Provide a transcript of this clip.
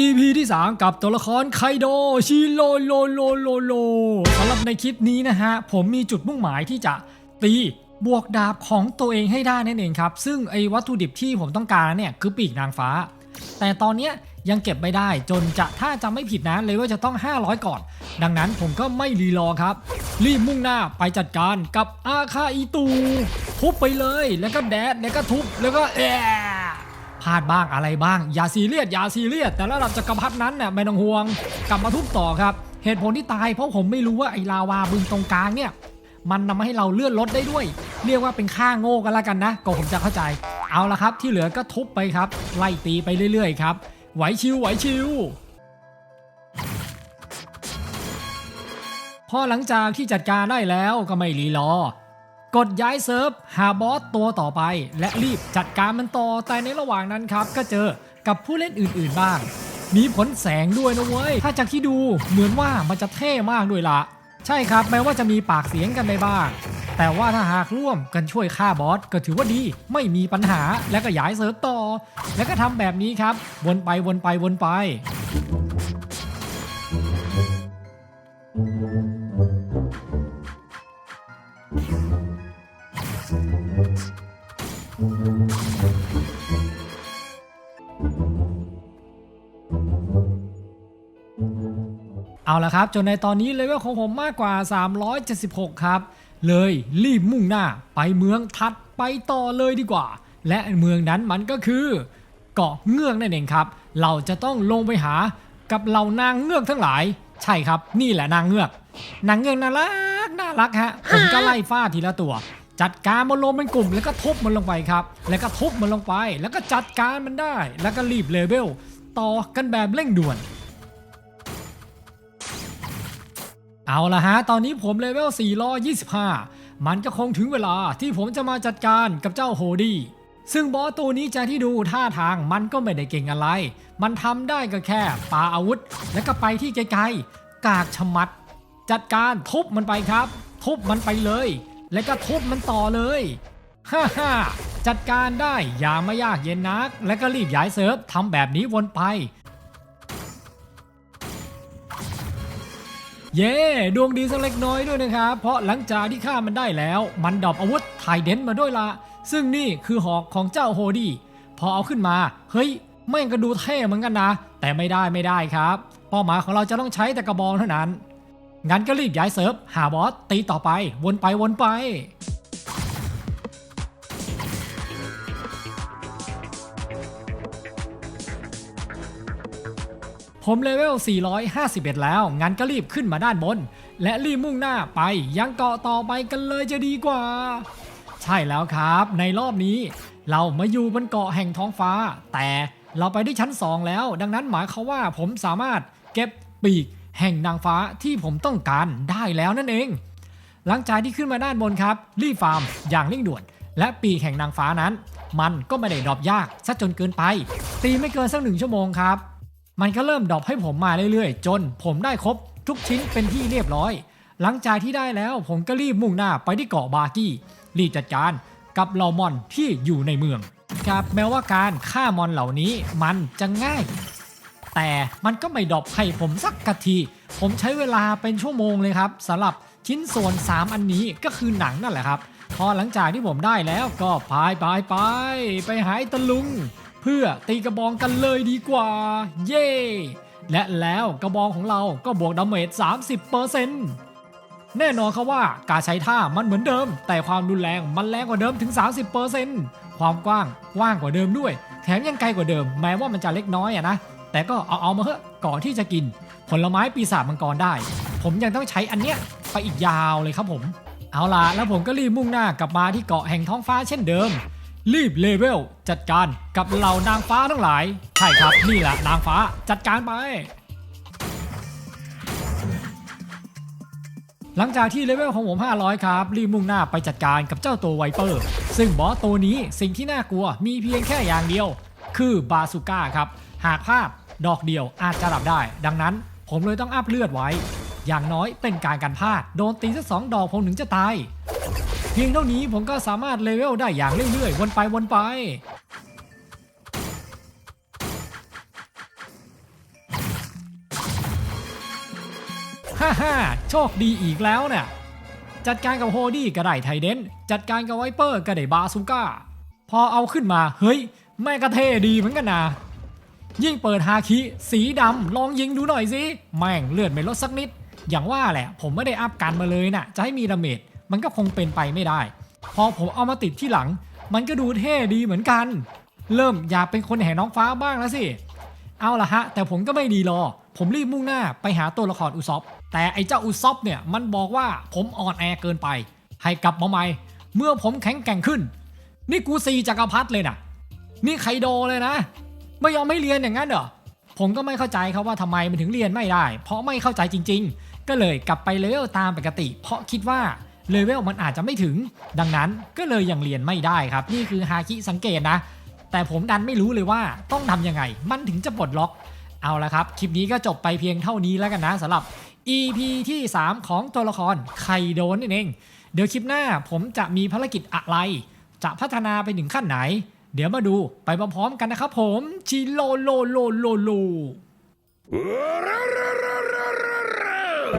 EP ที่ 3 กับตัวละครไคโดชิโลโลโลโลโลสำหรับในคลิปนี้นะฮะ ผมมีจุดมุ่งหมายที่จะตีบวกดาบของตัวเองให้ได้นั่นเองครับ ซึ่งไอ้วัตถุดิบที่ผมต้องการเนี่ยคือปีกนางฟ้า แต่ตอนเนี้ยยังเก็บไม่ได้จนจะถ้าจำไม่ผิดนะเลยว่าจะต้อง 500 ก่อน ดังนั้นผมก็ไม่รีรอครับ รีบมุ่งหน้าไปจัดการกับอาคาอีตูทุบไปเลยแล้วก็แดดแล้วก็ทุบแล้วก็แอะาดบ้างอะไรบ้าง อย่าซีเรียสอย่าซีเรียสแต่ระดับจักรพรรดินั้นเนี่ยไม่ต้องห่วง กลับมาทุบต่อครับ เหตุผลที่ตายเพราะผมไม่รู้ว่าไอ้ลาวาบึงตรงกลางเนี่ยมันนำมาให้เราเลื่อนรถได้ด้วย เรียกว่าเป็นค่าโง่กันละกันนะก็ผมจะเข้าใจ เอาละครับ ที่เหลือก็ทุบไปครับ ไล่ตีไปเรื่อยๆครับไหวชิวไหวชิวพอหลังจากที่จัดการได้แล้วก็ไม่รีรอ กดย้ายเซิร์ฟหาบอสตัวต่อไป และรีบจัดการมันต่อแต่ในระหว่างนั้นครับ ก็เจอกับผู้เล่นอื่นๆบ้าง มีผลแสงด้วยนะเว้ย ถ้าจากที่ดูเหมือนว่ามันจะเท่มากด้วยละใช่ครับแม้ว่าจะมีปากเสียงกันไปบ้าง แต่ว่าถ้าหากร่วมกันช่วยฆ่าบอสก็ถือว่าดีไม่มีปัญหาแล้วก็ย้ายเซิร์ฟต่อ แล้วก็ทำแบบนี้ครับ วนไปวนไปวนไป เอาละครับ จนในตอนนี้เลเวลของผมมากกว่า 376 ครับ เลยรีบมุ่งหน้าไปเมืองถัดไปต่อเลยดีกว่า และเมืองนั้นมันก็คือ เกาะเงือกนั่นเองครับ เราจะต้องลงไปหากับเหล่านางเงือกทั้งหลาย ใช่ครับ นี่แหละนางเงือก นางเงือกน่ารักน่ารักฮะผมก็ไล่ฟาดทีละตัว จัดการมันลงเป็นกลุ่มแล้วก็ทุบมันลงไปครับ แล้วก็ทุบมันลงไป แล้วก็จัดการมันได้ แล้วก็รีบเลเวลต่อกันแบบเร่งด่วน เอาละฮะ ตอนนี้ผมเลเวล425 มันก็คงถึงเวลาที่ผมจะมาจัดการกับเจ้าโฮดี้ซึ่งบอสตัวนี้จากที่ดูท่าทางมันก็ไม่ได้เก่งอะไร มันทำได้ก็แค่ปาอาวุธ แล้วก็ไปที่ไกลๆกากชมัด จัดการทุบมันไปครับ ทุบมันไปเลย แล้วก็ทุบมันต่อเลยฮ่าฮ่าจัดการได้อย่างไม่ยากเย็นนัก แล้วก็รีบย้ายเซิร์ฟทำแบบนี้วนไป เย้ดวงดีสักเล็กน้อยด้วยนะครับ เพราะหลังจากที่ฆ่ามันได้แล้ว มันดรอปอาวุธไทเดนมาด้วยละ ซึ่งนี่คือหอกของเจ้าโฮดี้พอเอาขึ้นมา เฮ้ยแม่งก็ดูเท่เหมือนกันนะ แต่ไม่ได้ไม่ได้ครับเป้าหมายของเราจะต้องใช้แต่กระบองเท่านั้น งั้นก็รีบย้ายเซิร์ฟ หาบอส ตีต่อไป วนไปวนไป ผมเลเวล 451 แล้ว งั้นก็รีบขึ้นมาด้านบน และรีบมุ่งหน้าไปยังเกาะต่อไปกันเลยจะดีกว่า ใช่แล้วครับ ในรอบนี้ เรามาอยู่บนเกาะแห่งท้องฟ้า แต่เราไปที่ชั้น 2 แล้ว ดังนั้นหมายความว่าผมสามารถเก็บปีก แห่งนางฟ้าที่ผมต้องการได้แล้วนั่นเอง หลังจากที่ขึ้นมาด้านบนครับรีฟาร์มอย่างเร่งด่วน และปีกแห่งนางฟ้านั้น มันก็ไม่ได้ดรอปยากซะจนเกินไป ตีไม่เกินสักหนึ่งชั่วโมงครับ มันก็เริ่มดรอปให้ผมมาเรื่อยๆ จนผมได้ครบทุกชิ้นเป็นที่เรียบร้อย หลังจากที่ได้แล้วผมก็รีบมุ่งหน้าไปที่เกาะบากี้รีบจัดการกับเหล่ามอนที่อยู่ในเมืองครับแม้ว่าการฆ่ามอนเหล่านี้มันจะง่าย แต่มันก็ไม่ดอปให้ผมสักกะที ผมใช้เวลาเป็นชั่วโมงเลยครับสำหรับชิ้นส่วน 3 อันนี้ก็คือหนังนั่นแหละครับ พอหลังจากที่ผมได้แล้วก็พายไปไปไปหาไอ้ตะลุง เพื่อตีกระบองกันเลยดีกว่า เย่และแล้วกระบองของเราก็บวกดาเมจ30%แน่นอนครับว่าการใช้ท่ามันเหมือนเดิม แต่ความรุนแรงมันแรงกว่าเดิมถึง 30%ความกว้างกว้างกว่าเดิมด้วย แถมยังไกลกว่าเดิม แม้ว่ามันจะเล็กน้อยอะนะ แต่ก็เอาเอามาเถอะก่อนที่จะกิน ผลไม้ปีศาจมังกรได้ ผมยังต้องใช้อันเนี้ยไปอีกยาวเลยครับผม เอาล่ะแล้วผมก็รีบมุ่งหน้ากลับมาที่เกาะแห่งท้องฟ้าเช่นเดิม รีบเลเวลจัดการกับเหล่านางฟ้าทั้งหลาย ใช่ครับนี่แหละนางฟ้าจัดการไป หลังจากที่เลเวลของผม 500 ครับ รีบมุ่งหน้าไปจัดการกับเจ้าตัวไวเปอร์ ซึ่งบอสตัวนี้สิ่งที่น่ากลัวมีเพียงแค่อย่างเดียว คือบาซูก้าครับ หากพลาด ดอกเดียวอาจจะหลับได้ ดังนั้นผมเลยต้องอัพเลือดไว้ อย่างน้อยเป็นการกันพลาด โดนตีสักสองดอกผมถึงจะตาย เพียงเท่านี้ผมก็สามารถเลเวลได้อย่างเรื่อยๆ วนไปวนไปฮ่าฮ่าโชคดีอีกแล้วเนี่ยจัดการกับโฮดี้ก็ได้ไทเดนจัดการกับไวเปอร์ก็ได้บาซูก้า พอเอาขึ้นมา เฮ้ย แม่กระเทดีเหมือนกันนะ ยิ่งเปิดฮาคิสีดำลองยิงดูหน่อยสิแม่งเลือดไม่ลดสักนิด อย่างว่าแหละ ผมไม่ได้อัพกันมาเลยนะ่ะ จะให้มีดาเมจมันก็คงเป็นไปไม่ได้ พอผมเอามาติดที่หลัง มันก็ดูเท่ดีเหมือนกัน เริ่มอยากเป็นคนแห่น้องฟ้าบ้างแล้วสิ เอาละฮะ แต่ผมก็ไม่ดีรอ ผมรีบมุ่งหน้าไปหาตัวละครอุซอฟแต่ไอ้เจ้าอุซอฟเนี่ยมันบอกว่าผมอ่อนแอเกินไป ให้กลับมาใหม่เมื่อผมแข็งแกร่งขึ้น นี่กูซีจักรพรรดิเลยนะนี่ไคโดเลยนะ ไม่ยอมให้เรียนอย่างนั้นเหรอผมก็ไม่เข้าใจครับว่าทำไมมันถึงเรียนไม่ได้ เพราะไม่เข้าใจจริง ๆ ก็เลยกลับไปเลเวลตามปกติ เพราะคิดว่าเลเวลมันอาจจะไม่ถึง ดังนั้นก็เลยยังเรียนไม่ได้ครับ นี่คือฮาคิสังเกตนะ แต่ผมดันไม่รู้เลยว่าต้องทำยังไง มันถึงจะปลดล็อก เอาละครับ คลิปนี้ก็จบไปเพียงเท่านี้แล้วกันนะสำหรับ EP ที่ 3 ของตัวละครไคโดนนั่นเอง เดี๋ยวคลิปหน้าผมจะมีภารกิจอะไร จะพัฒนาไปถึงขั้นไหน เดี๋ยวมาดูไปพร้อมๆกันนะครับผมชิโลโลโลโลโล